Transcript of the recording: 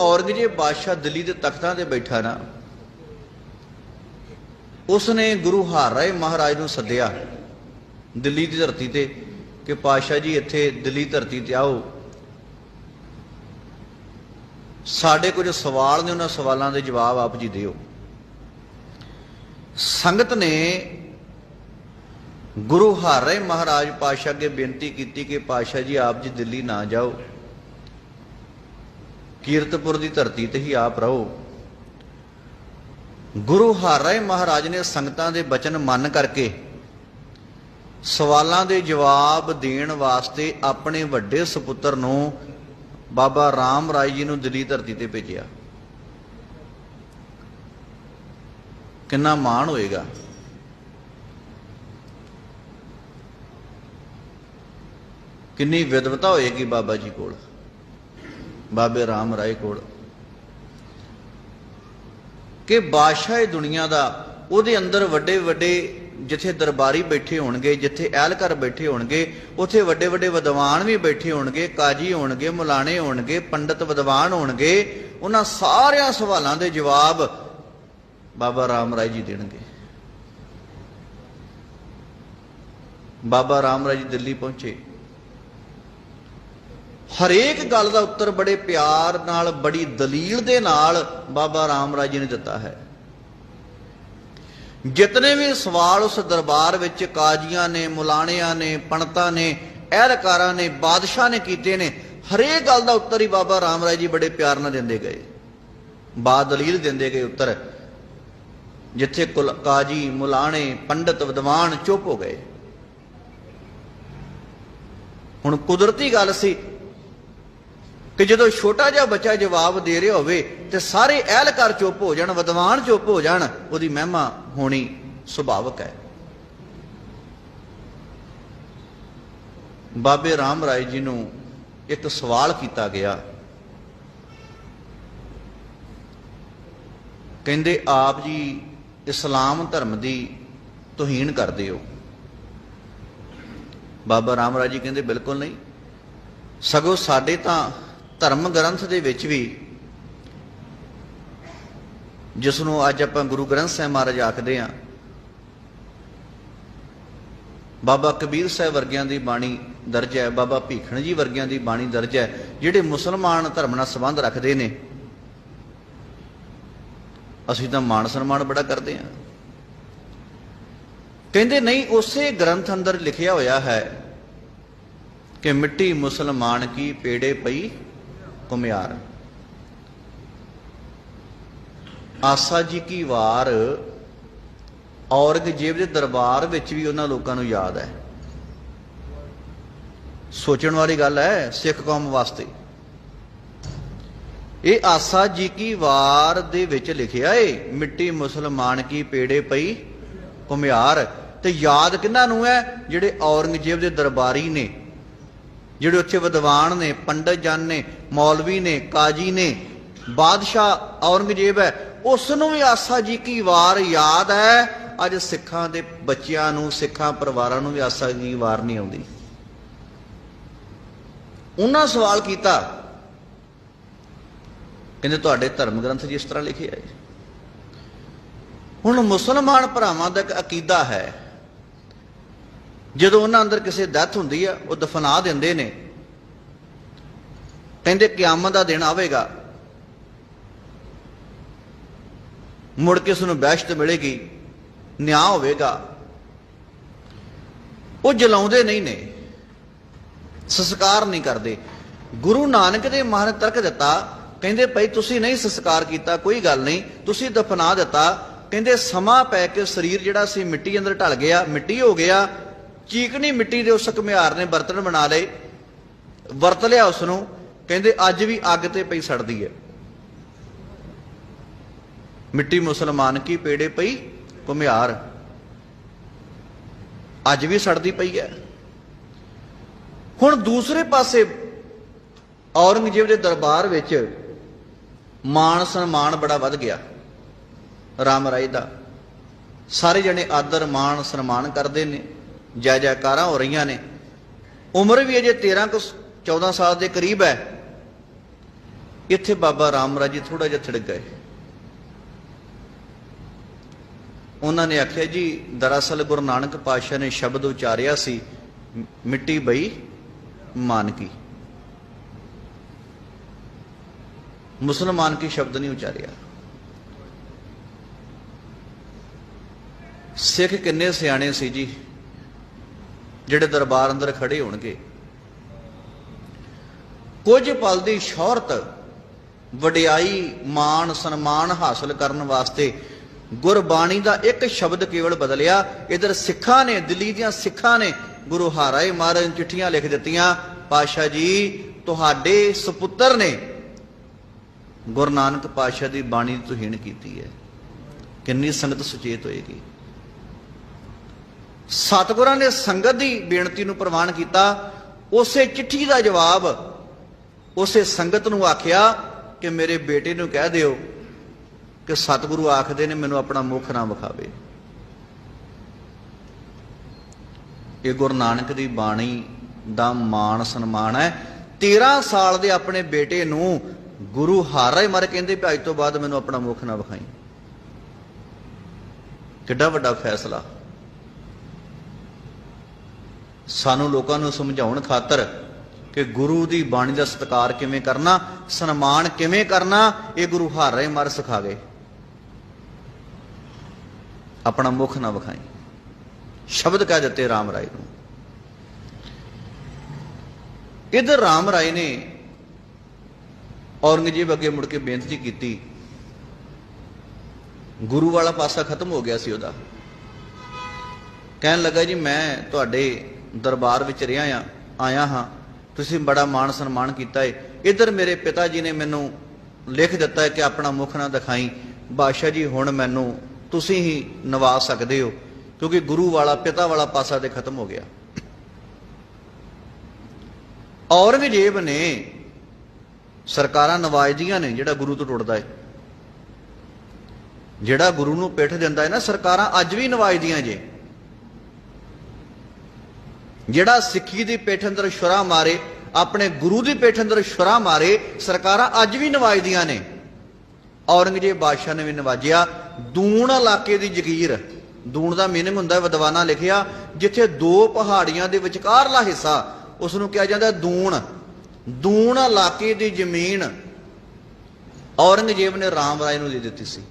ਔਰੰਗਜ਼ੇਬ ਬਾਦਸ਼ਾਹ ਦਿੱਲੀ ਦੇ ਤਖਤਾਂ ਤੇ ਬੈਠਾ ਨਾ, ਉਸਨੇ ਗੁਰੂ ਹਰਿ ਮਹਾਰਾਜ ਨੂੰ ਸੱਦਿਆ ਦਿੱਲੀ ਦੀ ਧਰਤੀ ਤੇ ਕਿ ਪਾਤਸ਼ਾਹ ਜੀ ਇੱਥੇ ਦਿੱਲੀ ਧਰਤੀ ਤੇ ਆਓ। ਸਾਡੇ ਕੁਝ ਸਵਾਲ ਨੇ, ਉਹਨਾਂ ਸਵਾਲਾਂ ਦੇ ਜਵਾਬ ਆਪ ਜੀ ਦਿਓ। ਸੰਗਤ ਨੇ ਗੁਰੂ ਹਰਿ ਮਹਾਰਾਜ ਪਾਤਸ਼ਾਹ ਅੱਗੇ ਬੇਨਤੀ ਕੀਤੀ ਕਿ ਪਾਤਸ਼ਾਹ ਜੀ ਆਪ ਜੀ ਦਿੱਲੀ ਨਾ ਜਾਓ। ਕੀਰਤਪੁਰ ਦੀ ਧਰਤੀ ਤੇ ਹੀ ਆਪ ਰਹੋ। ਗੁਰੂ ਹਰਿ ਮਹਾਰਾਜ ਨੇ ਸੰਗਤਾਂ ਦੇ ਬਚਨ ਮੰਨ ਕਰਕੇ ਸਵਾਲਾਂ ਦੇ ਜਵਾਬ ਦੇਣ ਵਾਸਤੇ ਆਪਣੇ ਵੱਡੇ ਸੁਪੁੱਤਰ ਨੂੰ ਬਾਬਾ ਰਾਮ ਰਾਏ ਜੀ ਨੂੰ ਦਿੱਲੀ ਧਰਤੀ ਤੇ ਭੇਜਿਆ। ਕਿੰਨਾ ਮਾਣ ਹੋਏਗਾ। ਕਿੰਨੀ ਵਿਦਵਤਾ ਹੋਏਗੀ ਬਾਬਾ ਜੀ ਕੋਲ। ਬਾਬੇ ਰਾਮ ਰਾਏ ਕੋਲ, ਕਿ ਬਾਦਸ਼ਾਹ ਇਹ ਦੁਨੀਆ ਦਾ, ਉਹਦੇ ਅੰਦਰ ਵੱਡੇ ਵੱਡੇ ਜਿੱਥੇ ਦਰਬਾਰੀ ਬੈਠੇ ਹੋਣਗੇ, ਜਿੱਥੇ ਅਹਿਲਕਾਰ ਬੈਠੇ ਹੋਣਗੇ, ਉੱਥੇ ਵੱਡੇ ਵੱਡੇ ਵਿਦਵਾਨ ਵੀ ਬੈਠੇ ਹੋਣਗੇ, ਕਾਜੀ ਹੋਣਗੇ, ਮੁਲਾਣੇ ਹੋਣਗੇ, ਪੰਡਤ ਵਿਦਵਾਨ ਹੋਣਗੇ, ਉਹਨਾਂ ਸਾਰਿਆਂ ਸਵਾਲਾਂ ਦੇ ਜਵਾਬ ਬਾਬਾ ਰਾਮ ਰਾਏ ਜੀ ਦੇਣਗੇ। ਬਾਬਾ ਰਾਮ ਰਾਏ ਜੀ ਦਿੱਲੀ ਪਹੁੰਚੇ। ਹਰੇਕ ਗੱਲ ਦਾ ਉੱਤਰ ਬੜੇ ਪਿਆਰ ਨਾਲ, ਬੜੀ ਦਲੀਲ ਦੇ ਨਾਲ ਬਾਬਾ ਰਾਮ ਰਾਜ ਜੀ ਨੇ ਦਿੱਤਾ ਹੈ। ਜਿਤਨੇ ਵੀ ਸਵਾਲ ਉਸ ਦਰਬਾਰ ਵਿੱਚ ਕਾਜ਼ੀਆਂ ਨੇ, ਮੁਲਾਣਿਆਂ ਨੇ, ਪੰਡਤਾਂ ਨੇ ਅਹਿਲਕਾਰਾਂ ਨੇ, ਬਾਦਸ਼ਾਹ ਨੇ ਕੀਤੇ ਨੇ, ਹਰੇਕ ਗੱਲ ਦਾ ਉੱਤਰ ਹੀ ਬਾਬਾ ਰਾਮ ਰਾਜ ਜੀ ਬੜੇ ਪਿਆਰ ਨਾਲ ਦਿੰਦੇ ਗਏ। ਬਾ ਦਲੀਲ ਦਿੰਦੇ ਗਏ ਉੱਤਰ, ਜਿੱਥੇ ਕੁਲ ਕਾਜੀ, ਮੁਲਾਣੇ, ਪੰਡਤ, ਵਿਦਵਾਨ ਚੁੱਪ ਹੋ ਗਏ। ਹੁਣ ਕੁਦਰਤੀ ਗੱਲ ਸੀ ਕਿ ਜਦੋਂ ਛੋਟਾ ਜਿਹਾ ਬੱਚਾ ਜਵਾਬ ਦੇ ਰਿਹਾ ਹੋਵੇ ਤੇ ਸਾਰੇ ਅਹਿਲਕਾਰ ਚੁੱਪ ਹੋ ਜਾਣ, ਵਿਦਵਾਨ ਚੁੱਪ ਹੋ ਜਾਣ, ਉਹਦੀ ਮਹਿਮਾ ਹੋਣੀ ਸੁਭਾਵਕ ਹੈ। ਬਾਬੇ ਰਾਮ ਰਾਏ ਜੀ ਨੂੰ ਇੱਕ ਸਵਾਲ ਕੀਤਾ ਗਿਆ। ਕਹਿੰਦੇ, ਆਪ ਜੀ ਇਸਲਾਮ ਧਰਮ ਦੀ ਤੋਹੀਨ ਕਰਦੇ ਹੋ? ਬਾਬਾ ਰਾਮ ਰਾਏ ਜੀ ਕਹਿੰਦੇ, ਬਿਲਕੁਲ ਨਹੀਂ। ਸਗੋਂ ਸਾਡੇ ਤਾਂ ਧਰਮ ਗ੍ਰੰਥ ਦੇ ਵਿੱਚ ਵੀ ਜਿਸ ਨੂੰ ਅੱਜ ਆਪਾਂ ਗੁਰੂ ਗ੍ਰੰਥ ਸਾਹਿਬ ਮਹਾਰਾਜ ਆਖਦੇ ਆ ਬਾਬਾ ਕਬੀਰ ਸਾਹਿਬ ਵਰਗਿਆਂ ਦੀ ਬਾਣੀ ਦਰਜ ਹੈ, ਬਾਬਾ ਭੀਖਣ ਜੀ ਵਰਗਿਆਂ ਦੀ ਬਾਣੀ ਦਰਜ ਹੈ, ਜਿਹੜੇ ਮੁਸਲਮਾਨ ਧਰਮ ਨਾਲ ਸੰਬੰਧ ਰੱਖਦੇ ਨੇ। ਅਸੀਂ ਤਾਂ ਮਾਣ ਸਨਮਾਨ ਬੜਾ ਕਰਦੇ ਆ ਕਹਿੰਦੇ ਨਹੀਂ, ਉਸੇ ਗ੍ਰੰਥ ਅੰਦਰ ਲਿਖਿਆ ਹੋਇਆ ਹੈ ਕਿ ਮਿੱਟੀ ਮੁਸਲਮਾਨ ਕੀ ਪੇੜੇ ਪਈ ਕੁਮਿਆਰ ਆਸਾ ਜੀ ਕੀ ਵਾਰ ਔਰੰਗਜ਼ੇਬ ਦੇ ਦਰਬਾਰ ਵਿੱਚ ਵੀ ਉਹਨਾਂ ਲੋਕਾਂ ਨੂੰ ਯਾਦ ਹੈ। ਸੋਚਣ ਵਾਲੀ ਗੱਲ ਹੈ ਸਿੱਖ ਕੌਮ ਵਾਸਤੇ। ਇਹ ਆਸਾ ਜੀ ਕੀ ਵਾਰ ਦੇ ਵਿੱਚ ਲਿਖਿਆ ਏ, ਮਿੱਟੀ ਮੁਸਲਮਾਨ ਕੀ ਪੇੜੇ ਪਈ ਕੁਮਿਆਰ ਤੇ ਯਾਦ ਕਿਹਨਾਂ ਨੂੰ ਹੈ? ਜਿਹੜੇ ਔਰੰਗਜ਼ੇਬ ਦੇ ਦਰਬਾਰੀ ਨੇ। ਜਿਹੜੇ ਉੱਥੇ ਵਿਦਵਾਨ ਨੇ, ਪੰਡਤ ਜਨ ਨੇ, ਮੌਲਵੀ ਨੇ, ਕਾਜੀ ਨੇ, ਬਾਦਸ਼ਾਹ ਔਰੰਗਜ਼ੇਬ ਹੈ ਉਸ ਨੂੰ ਵੀ ਆਸਾ ਜੀ ਕੀ ਵਾਰ ਯਾਦ ਹੈ? ਅੱਜ ਸਿੱਖਾਂ ਦੇ ਬੱਚਿਆਂ ਨੂੰ, ਸਿੱਖਾਂ ਪਰਿਵਾਰਾਂ ਨੂੰ ਵੀ ਆਸਾ ਜੀ ਦੀ ਵਾਰ ਨਹੀਂ ਆਉਂਦੀ। ਉਹਨਾਂ ਸਵਾਲ ਕੀਤਾ, ਕਹਿੰਦੇ ਤੁਹਾਡੇ ਧਰਮ ਗ੍ਰੰਥ 'ਚ ਇਸ ਤਰ੍ਹਾਂ ਲਿਖਿਆ ਹੈ ਹੁਣ ਮੁਸਲਮਾਨ ਭਰਾਵਾਂ ਦਾ ਇੱਕ ਅਕੀਦਾ ਹੈ ਜਦੋਂ ਉਹਨਾਂ ਅੰਦਰ ਕਿਸੇ ਡੈਥ ਹੁੰਦੀ ਆ, ਉਹ ਦਫਨਾ ਦਿੰਦੇ ਨੇ। ਕਹਿੰਦੇ ਕਿਆਮਤ ਦਾ ਦਿਨ ਆਵੇਗਾ। ਮੁੜ ਕੇ ਉਸ ਨੂੰ ਬਹਿਸ਼ਤ ਮਿਲੇਗੀ, ਨਿਆਂ ਹੋਵੇਗਾ। ਉਹ ਜਲਾਉਂਦੇ ਨਹੀਂ ਨੇ। ਸੰਸਕਾਰ ਨਹੀਂ ਕਰਦੇ। ਗੁਰੂ ਨਾਨਕ ਦੇ ਮਹਾਨ ਤਰਕ ਦਿੱਤਾ। ਕਹਿੰਦੇ ਭਾਈ ਤੁਸੀਂ ਨਹੀਂ ਸੰਸਕਾਰ ਕੀਤਾ, ਕੋਈ ਗੱਲ ਨਹੀਂ। ਤੁਸੀਂ ਦਫਨਾ ਦਿੱਤਾ। ਕਹਿੰਦੇ ਸਮਾਂ ਪੈ ਕੇ ਸਰੀਰ ਜਿਹੜਾ ਸੀ ਮਿੱਟੀ ਅੰਦਰ ਢਲ ਗਿਆ, ਮਿੱਟੀ ਹੋ ਗਿਆ। ਚੀਕਣੀ ਮਿੱਟੀ ਦੇ ਉਸ ਘੁਮਿਆਰ ਨੇ ਬਰਤਨ ਬਣਾ ਲਏ, ਵਰਤ ਲਿਆ ਉਸ ਨੂੰ ਕਹਿੰਦੇ ਅੱਜ ਵੀ ਅੱਗ ਤੇ ਪਈ ਸੜਦੀ ਹੈ। ਮਿੱਟੀ ਮੁਸਲਮਾਨ ਕੀ ਪੇੜੇ ਪਈ? ਘੁਮਿਆਰ। ਅੱਜ ਵੀ ਸੜਦੀ ਪਈ ਹੈ। ਹੁਣ ਦੂਸਰੇ ਪਾਸੇ ਔਰੰਗਜ਼ੇਬ ਦੇ ਦਰਬਾਰ ਵਿੱਚ ਮਾਣ ਸਨਮਾਨ ਬੜਾ ਵੱਧ ਗਿਆ, ਰਾਮ ਰਾਏ ਦਾ। ਸਾਰੇ ਜਣੇ ਆਦਰ ਮਾਣ ਸਨਮਾਨ ਕਰਦੇ ਨੇ। ਜੈ ਜੈਕਾਰਾਂ ਹੋ ਰਹੀਆਂ ਨੇ। ਉਮਰ ਵੀ ਅਜੇ 13 ਕੁ 14 ਸਾਲ ਦੇ ਕਰੀਬ ਹੈ। ਇੱਥੇ ਬਾਬਾ ਰਾਮ ਰਾਏ ਜੀ ਥੋੜਾ ਜਿਹਾ ਥਿੜਕ ਗਏ। ਉਹਨਾਂ ਨੇ ਆਖਿਆ, ਜੀ, ਦਰਅਸਲ ਗੁਰੂ ਨਾਨਕ ਪਾਤਸ਼ਾਹ ਨੇ ਸ਼ਬਦ ਉਚਾਰਿਆ ਸੀ, ਮਿੱਟੀ ਬਈ ਮਾਨ ਕੀ ਮੁਸਲਮਾਨ ਕੀ ਸ਼ਬਦ ਨਹੀਂ ਉਚਾਰਿਆ। ਸਿੱਖ ਕਿੰਨੇ ਸਿਆਣੇ ਸੀ ਜੀ। ਜਿਹੜੇ ਦਰਬਾਰ ਅੰਦਰ ਖੜੇ ਹੋਣਗੇ। ਕੁਝ ਪਲ ਦੀ ਸ਼ੌਹਰਤ, ਵਡਿਆਈ, ਮਾਣ, ਸਨਮਾਨ ਹਾਸਲ ਕਰਨ ਵਾਸਤੇ ਗੁਰਬਾਣੀ ਦਾ ਇੱਕ ਸ਼ਬਦ ਕੇਵਲ ਬਦਲਿਆ। ਇਧਰ ਸਿੱਖਾਂ ਨੇ, ਦਿੱਲੀ ਦੀਆਂ ਸਿੱਖਾਂ ਨੇ ਗੁਰੂ ਹਾਰਾਏ ਮਹਾਰਾਜ ਨੂੰ ਚਿੱਠੀਆਂ ਲਿਖ ਦਿੱਤੀਆਂ ਪਾਸ਼ਾ ਜੀ, ਤੁਹਾਡੇ ਸੁਪੁੱਤਰ ਨੇ ਗੁਰੂ ਨਾਨਕ ਪਾਤਸ਼ਾਹ ਦੀ ਬਾਣੀ ਦੀ ਤੋਹੀਣ ਕੀਤੀ ਹੈ। ਕਿੰਨੀ ਸੰਗਤ ਸੁਚੇਤ ਹੋਏਗੀ। ਸਤਿਗੁਰਾਂ ਨੇ ਸੰਗਤ ਦੀ ਬੇਨਤੀ ਨੂੰ ਪ੍ਰਵਾਨ ਕੀਤਾ। ਉਸੇ ਚਿੱਠੀ ਦਾ ਜਵਾਬ ਉਸੇ ਸੰਗਤ ਨੂੰ ਆਖਿਆ ਕਿ ਮੇਰੇ ਬੇਟੇ ਨੂੰ ਕਹਿ ਦਿਓ ਕਿ ਸਤਿਗੁਰੂ ਆਖਦੇ ਨੇ ਮੈਨੂੰ ਆਪਣਾ ਮੁਖ ਨਾ ਵਿਖਾਵੇ। ਇਹ ਗੁਰੂ ਨਾਨਕ ਦੀ ਬਾਣੀ ਦਾ ਮਾਣ ਸਨਮਾਨ ਹੈ। 13 ਸਾਲ ਦੇ ਆਪਣੇ ਬੇਟੇ ਨੂੰ ਗੁਰੂ ਹਾਰੇ ਮਰ ਕਹਿੰਦੇ ਵੀ ਅੱਜ ਤੋਂ ਬਾਅਦ ਮੈਨੂੰ ਆਪਣਾ ਮੁਖ ਨਾ ਵਿਖਾਈ। ਕਿੱਡਾ ਵੱਡਾ ਫੈਸਲਾ। ਸਾਨੂੰ ਲੋਕਾਂ ਨੂੰ ਸਮਝਾਉਣ ਖਾਤਰ ਕਿ ਗੁਰੂ ਦੀ ਬਾਣੀ ਦਾ ਸਤਿਕਾਰ ਕਿਵੇਂ ਕਰਨਾ, ਸਨਮਾਨ ਕਿਵੇਂ ਕਰਨਾ, ਇਹ ਗੁਰੂ ਹਾਰੇ ਮਰ ਸਿਖਾ ਗਏ ਆਪਣਾ ਮੁਖ ਨਾ ਵਿਖਾਈ। ਸ਼ਬਦ ਕਹਿ ਦਿੱਤੇ ਰਾਮ ਰਾਏ ਨੂੰ। ਇਧਰ ਰਾਮ ਰਾਏ ਨੇ ਔਰੰਗਜ਼ੇਬ ਅੱਗੇ ਮੁੜ ਕੇ ਬੇਨਤੀ ਕੀਤੀ। ਗੁਰੂ ਵਾਲਾ ਪਾਸਾ ਖਤਮ ਹੋ ਗਿਆ ਸੀ ਉਹਦਾ। ਕਹਿਣ ਲੱਗਾ ਜੀ, ਮੈਂ ਤੁਹਾਡੇ ਦਰਬਾਰ ਵਿੱਚ ਰਿਹਾ ਆ, ਆਇਆ ਹਾਂ। ਤੁਸੀਂ ਬੜਾ ਮਾਣ ਸਨਮਾਨ ਕੀਤਾ ਏ। ਇਧਰ ਮੇਰੇ ਪਿਤਾ ਜੀ ਨੇ ਮੈਨੂੰ ਲਿਖ ਦਿੱਤਾ ਹੈ ਕਿ ਆਪਣਾ ਮੁਖ ਨਾ ਦਿਖਾਈ। ਬਾਦਸ਼ਾਹ ਜੀ, ਹੁਣ ਮੈਨੂੰ ਤੁਸੀਂ ਹੀ ਨਵਾ ਸਕਦੇ ਹੋ, ਕਿਉਂਕਿ ਗੁਰੂ ਵਾਲਾ, ਪਿਤਾ ਵਾਲਾ ਪਾਸਾ ਤੇ ਖਤਮ ਹੋ ਗਿਆ। ਔਰੰਗਜ਼ੇਬ ਨੇ ਸਰਕਾਰਾਂ ਨਵਾਜਦੀਆਂ ਨੇ, ਜਿਹੜਾ ਗੁਰੂ ਤੋਂ ਟੁੱਟਦਾ ਹੈ ਜਿਹੜਾ ਗੁਰੂ ਨੂੰ ਪਿੱਠ ਦਿੰਦਾ ਹੈ ਨਾ, ਸਰਕਾਰਾਂ ਅੱਜ ਵੀ ਨਵਾਜਦੀਆਂ ਜੇ। ਜਿਹੜਾ ਸਿੱਖੀ ਦੀ ਪਿੱਠ ਅੰਦਰ ਛੁਰਾ ਮਾਰੇ, ਆਪਣੇ ਗੁਰੂ ਦੀ ਪਿੱਠ ਅੰਦਰ ਛੁਰਾ ਮਾਰੇ, ਸਰਕਾਰਾਂ ਅੱਜ ਵੀ ਨਵਾਜਦੀਆਂ ਨੇ। ਔਰੰਗਜ਼ੇਬ ਬਾਦਸ਼ਾਹ ਨੇ ਵੀ ਨਵਾਜਿਆ। ਦੂਣ ਇਲਾਕੇ ਦੀ ਜ਼ਗੀਰ। ਦੂਣ ਦਾ ਮੀਨਿੰਗ ਹੁੰਦਾ ਹੈ, ਵਿਦਵਾਨਾਂ ਲਿਖਿਆ, ਜਿੱਥੇ ਦੋ ਪਹਾੜੀਆਂ ਦੇ ਵਿਚਕਾਰਲਾ ਹਿੱਸਾ ਉਸ ਨੂੰ ਕਿਹਾ ਜਾਂਦਾ ਦੂਣ। ਦੂਣ ਇਲਾਕੇ ਦੀ ਜ਼ਮੀਨ ਔਰੰਗਜ਼ੇਬ ਨੇ ਰਾਮ ਰਾਏ ਨੂੰ ਦੇ ਦਿੱਤੀ ਸੀ।